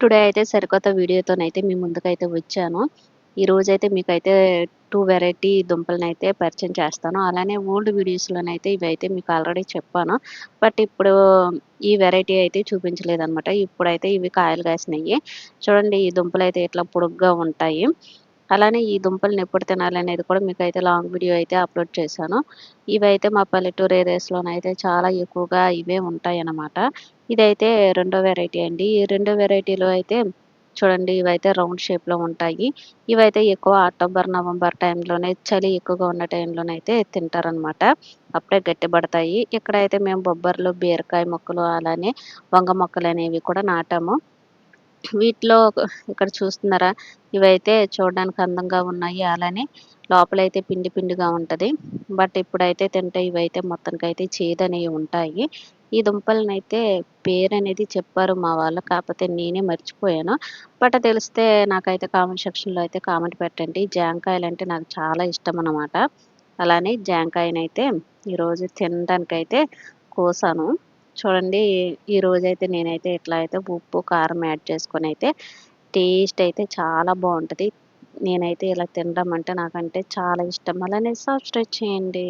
Today అయితే సరికొత్త వీడియోతోనైతే మీ ముందుకైతే వచ్చాను. ఈరోజైతే మీకైతే టూ వెరైటీ దుంపలనైతే పరిచయం చేస్తాను. అలానే ఓల్డ్ వీడియోస్లోనైతే ఇవైతే మీకు ఆల్రెడీ చెప్పాను. బట్ ఇప్పుడు ఈ వెరైటీ అయితే చూపించలేదన్నమాట. ఇప్పుడైతే ఇవి కాయలు కాసినాయి చూడండి ఈ దుంపలు అయితే ఇట్లా పొడుగ్గా ఉంటాయి. అలానే ఈ దుంపలను ఎప్పుడు తినాలనేది కూడా మీకు అయితే లాంగ్ వీడియో అయితే అప్లోడ్ చేశాను. ఇవైతే మా పల్లెటూరు ఏరియాస్లోనైతే చాలా ఎక్కువగా ఇవే ఉంటాయి అన్నమాట ఇదైతే రెండో వెరైటీ అండి. ఈ రెండో వెరైటీలో అయితే చూడండి ఇవైతే రౌండ్ షేప్లో ఉంటాయి. ఇవైతే ఎక్కువ అక్టోబర్ నవంబర్ టైంలోనే చలి ఎక్కువగా ఉన్న టైంలోనైతే తింటారనమాట అప్పుడే గట్టిపడతాయి. ఇక్కడైతే మేము బొబ్బర్లు బీరకాయ మొక్కలు అలానే వంగ మొక్కలు అనేవి కూడా నాటాము. వీటిలో ఇక్కడ చూస్తున్నారా? ఇవైతే చూడడానికి అందంగా ఉన్నాయి. అలానే లోపలైతే పిండి పిండిగా ఉంటుంది. బట్ ఇప్పుడైతే తింటే ఇవైతే మొత్తానికైతే చేదనేవి ఉంటాయి. ఈ దుంపలనైతే పేరు అనేది చెప్పారు మా వాళ్ళు. కాకపోతే నేనే మర్చిపోయాను. బట్ తెలిస్తే నాకైతే కామెంట్ సెక్షన్లో అయితే కామెంట్ పెట్టండి. జాంకాయలు అంటే నాకు చాలా ఇష్టం అనమాట అలానే జాంకాయనైతే ఈరోజు తినడానికైతే కోసాను. చూడండి ఈ రోజైతే నేనైతే ఇట్లా అయితే ఉప్పు కారం యాడ్ చేసుకొని అయితే టేస్ట్ అయితే చాలా బాగుంటుంది. నేనైతే ఇలా తినడం అంటే నాకంటే చాలా ఇష్టం. అలానే సబ్స్క్రైబ్ చేయండి.